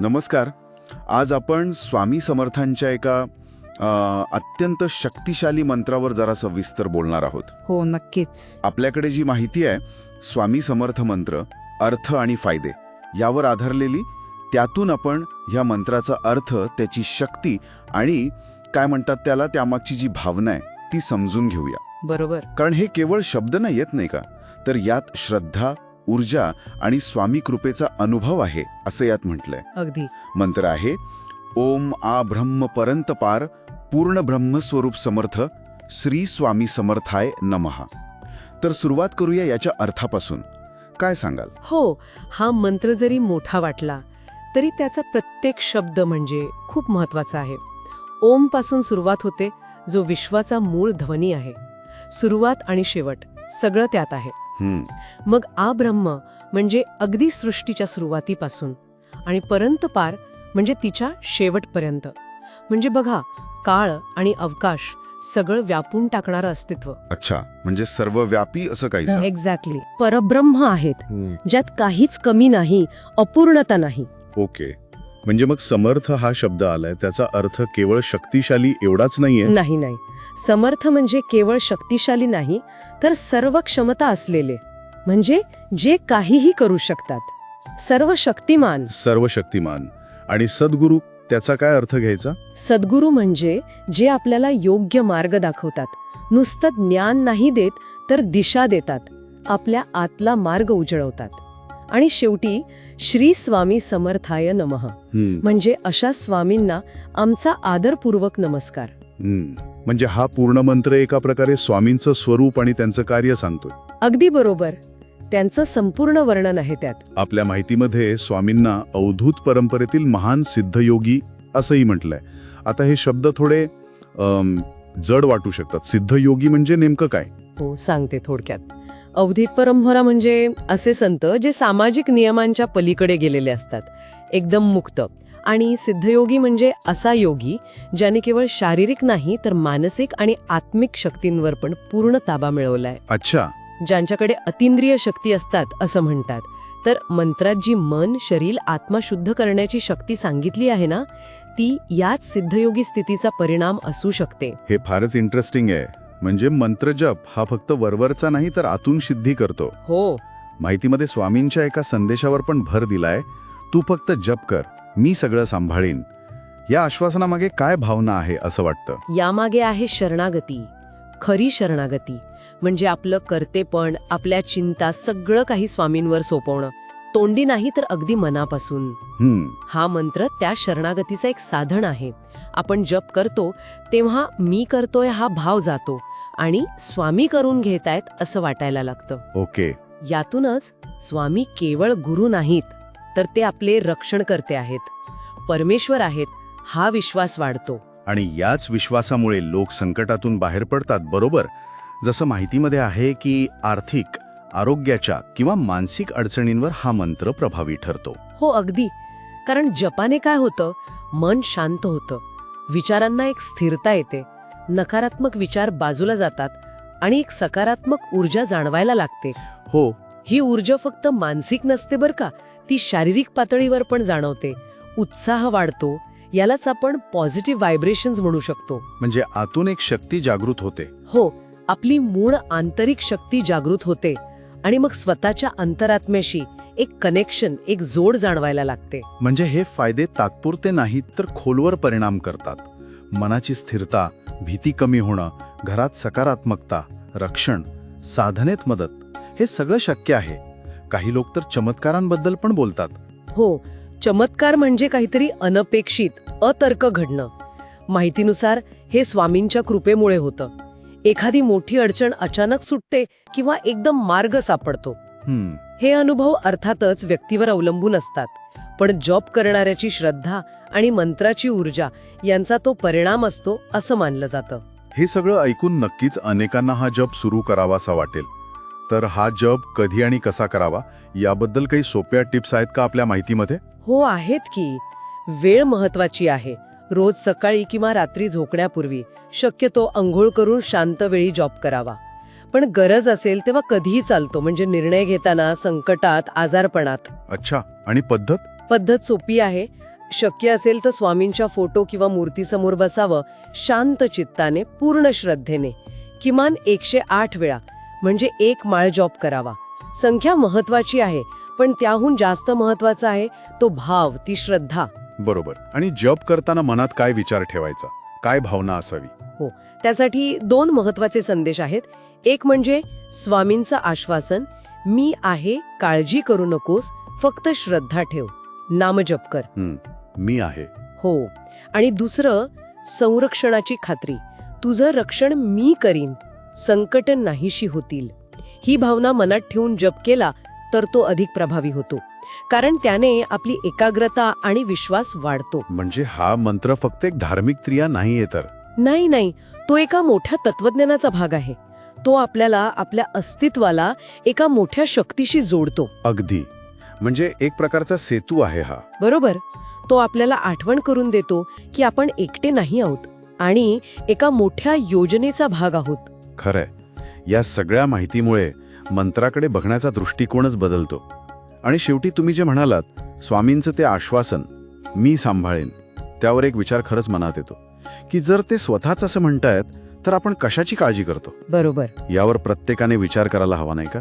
नमस्कार. आज आपण स्वामी समर्थांच्या एका अत्यंत शक्तिशाली मंत्रावर जरा सविस्तर बोलणार आहोत. हो नक्कीच. आपल्याकडे जी माहिती आहे स्वामी समर्थ मंत्र अर्थ आणि फायदे यावर आधारलेली त्यातून आपण ह्या मंत्राचा अर्थ त्याची शक्ती आणि काय म्हणतात त्याला त्यामागची जी भावना आहे ती समजून घेऊया. बरोबर. कारण हे केवळ शब्द नाही येत नाही का? तर यात श्रद्धा ऊर्जा आणि स्वामी कृपेचा अनुभव आहे असं यात म्हटलंय. अगदी. मंत्र आहे ओम आ ब्रह्म परंत पार पूर्ण ब्रह्मस्वरूप समर्थ श्री स्वामी समर्थाय नमहा तर सुरुवात करूया याच्या अर्थापासून. काय सांगाल? हो हा मंत्र जरी मोठा वाटला तरी त्याचा प्रत्येक शब्द म्हणजे खूप महत्त्वाचा आहे. ओमपासून सुरुवात होते जो विश्वाचा मूळ ध्वनी आहे. सुरुवात आणि शेवट सगळं त्यात आहे. मग आ ब्रह्म म्हणजे अगदी सृष्टीच्या सुरुवातीपासून आणि परंत पार म्हणजे तिच्या शेवटपर्यंत. म्हणजे बघा काळ आणि अवकाश सगळं व्यापून टाकणारं अस्तित्व. अच्छा म्हणजे सर्वव्यापी असं काहीसं? एक्झॅक्टली परब्रह्म आहेत ज्यात काहीच कमी नाही अपूर्णता नाही. ओके. म्हणजे मग समर्थ हा शब्द आलाय त्याचा अर्थ केवळ शक्तिशाली एवढाच नाहीये? नाही नाही. समर्थ म्हणजे केवळ शक्तिशाली नाही तर सर्व क्षमता असलेले म्हणजे जे काहीही करू शकतात. सर्व शक्तिमान. सर्व शक्तिमान. आणि सद्गुरू त्याचा काय अर्थ घ्यायचा? सद्गुरू म्हणजे जे आपल्याला योग्य मार्ग दाखवतात. नुसतं ज्ञान नाही देत तर दिशा देतात. आपल्या आतला मार्ग उजळवतात. आणि शेवटी श्री स्वामी समर्थाय नमः. म्हणजे अशा स्वामींना आमचा आदरपूर्वक नमस्कार. म्हणजे हा पूर्ण मंत्र एका प्रकारे स्वामींचं स्वरूप आणि त्यांचं कार्य सांगतोय. अगदी बरोबर. त्यांचं संपूर्ण वर्णन आहे त्यात. आपल्या माहितीमध्ये स्वामींना अवधूत परंपरेतील महान सिद्धयोगी असंही म्हटलंय. आता हे शब्द थोडे अम, जड वाटू शकतात. सिद्धयोगी म्हणजे नेमकं काय? हो सांगते थोडक्यात. अवधी परंपरा म्हणजे असे संत जे सामाजिक नियमांच्या पलीकडे गेलेले असतात. एकदम मुक्त. आणि सिद्धयोगी म्हणजे असा योगी ज्याने केवळ शारीरिक नाही तर मानसिक आणि आत्मिक शक्तींवर पण पूर्ण ताबा मिळवलाय. अच्छा. ज्यांच्याकडे अतिंद्रिय शक्ती असतात असं म्हणतात. तर मंत्रात जी मन शरीर आत्मा शुद्ध करण्याची शक्ती सांगितली आहे ना ती याच सिद्धयोगी स्थितीचा परिणाम असू शकते. हे फारच इंटरेस्टिंग आहे. म्हणजे मंत्रजप हा फक्त वरवरचा नाही तर आतून सिद्धी करतो. हो. माहितीमध्ये स्वामींच्या एका संदेशावर पण भर दिलाय तू फक्त जप कर. मी सगळं सांभाळीन. या आश्वासनामागे काय भावना आहे असं वाटतं? यामागे आहे शरणागती. खरी शरणागती. म्हणजे आपलं कर्तेपण आपल्या चिंता सगळं काही स्वामींवर सोपवणं. तोंडी नाही तर अगदी मनापासून. हा मंत्र त्या शरणागतीचा एक साधन आहे. आपण जप करतो तेव्हा मी करतोय हा भाव जातो आणि स्वामी करून घेतायत असं वाटायला लागतं. ओके. यातूनच स्वामी केवळ गुरु नाहीत तर ते आपले रक्षण करते आहेत. परमेश्वर आहेत हा विश्वास वाढतो. आणि याच विश्वासामुळे लोक संकटातून बाहेर पडतात बरोबर? जसं माहितीमध्ये आहे की आर्थिक आरोग्याच्या किंवा मानसिक अडचणींवर हा मंत्र प्रभावी ठरतो. हो अगदी. कारण जपाने काय होतं? मन शांत होतं. विचारांना एक स्थिरता येते. नकारात्मक विचार बाजूला जातात आणि एक सकारात्मक ऊर्जा जाणवायला लागते. हो. ही ऊर्जा फक्त मानसिक नसते बरं का? ती शारीरिक पातळीवर पण जाणवते. उत्साह वाढतो यालाच आपण पॉझिटिव्ह व्हायब्रेशन्स म्हणू शकतो. म्हणजे आतून एक शक्ती जागृत होते. हो आपली मूळ आंतरिक शक्ती जागृत होते आणि मग स्वतःच्या अंतरात्म्याशी एक कनेक्शन एक जोड जाणवायला लागते. म्हणजे हे फायदे तात्पुरते नाहीत तर खोलवर परिणाम करतात. मनाची स्थिरता भीती कमी होणं घरात सकारात्मकता रक्षण साधनेत मदत हे सगळं शक्य आहे. काही लोक तर चमत्कारांबद्दल पण बोलतात. हो चमत्कार म्हणजे काहीतरी अनपेक्षित अतर्क घडणं. माहितीनुसार हे स्वामींच्या कृपेमुळे होतं. एखादी मोठी अडचण अचानक सुटते किंवा एकदम मार्ग सापडतो. हे अनुभव अर्थातच व्यक्तीवर अवलंबून असतात. पण जॉब करणाऱ्याची श्रद्धा आणि मंत्राची ऊर्जा यांचा तो परिणाम असतो असं मानलं जातं. हे सगळं ऐकून नक्कीच अनेकांना हा जप सुरू करावासा वाटेल. तर हा जप कधी आणि कसा करावा? याबद्दल काही सोप्या टिप्स आहेत का आपल्या माहितीमध्ये? हो आहेत की. वेळ महत्वाची आहे. रोज सकाळी किंवा रात्री झोपण्यापूर्वी शक्यतो अंघोळ करून शांत वेळी जॉब करावा. पण गरज असेल तेव्हा कधीही चालतो म्हणजे निर्णय घेताना संकटात आजारपणात. अच्छा आणि पद्धत? पद्धत सोपी आहे. शक्य असेल तर स्वामींच्या फोटो किंवा मूर्तीसमोर बसावं शांत चित्ताने पूर्ण श्रद्धेने. किमान एकशे आठ वेळा. म्हणजे एक माळ जॉब करावा. संख्या महत्वाची आहे पण त्याहून जास्त महत्त्वाचा आहे तो भाव ती श्रद्धा. बरोबर. आणि जप करताना मनात काय विचार ठेवायचा? काय भावना असावी? त्यासाठी दोन महत्त्वाचे संदेश आहेत. एक म्हणजे स्वामींचं आश्वासन मी आहे काळजी करू नकोस फक्त श्रद्धा ठेव. नामजप कर. हं, मी आहे. हो. आणि दुसरं संरक्षणाची खात्री. तुझं रक्षण मी करीन. संकट नाहीशी होतील. ही भावना मनात ठेवून जप केला तर तो अधिक प्रभावी होतो. कारण त्याने आपली एकाग्रता आणि विश्वास वाढतो. म्हणजे हा मंत्र फक्त एक धार्मिक क्रिया नाहीये तर? नाही नाही. तो एका मोठ्या तत्वज्ञानाचा भाग आहे. तो आपल्याला आपल्या अस्तित्वाला एका मोठ्या शक्तीशी जोडतो. अगदी. म्हणजे एक प्रकारचा सेतू आहे हा. बरोबर. तो आपल्याला आठवण करून देतो की आपण एकटे नाही आहोत आणि एका मोठ्या योजनेचा भाग आहोत. खरंय. या सगळ्या माहितीमुळे मंत्राकडे बघण्याचा दृष्टिकोनच बदलतो. आणि शेवटी तुम्ही जे म्हणालात स्वामींचं ते आश्वासन मी सांभाळेन त्यावर एक विचार खरंच मनात येतो. की जर ते स्वतःच असं म्हणतायत तर आपण कशाची काळजी करतो? बरोबर. यावर प्रत्येकाने विचार करायला हवा नाही का?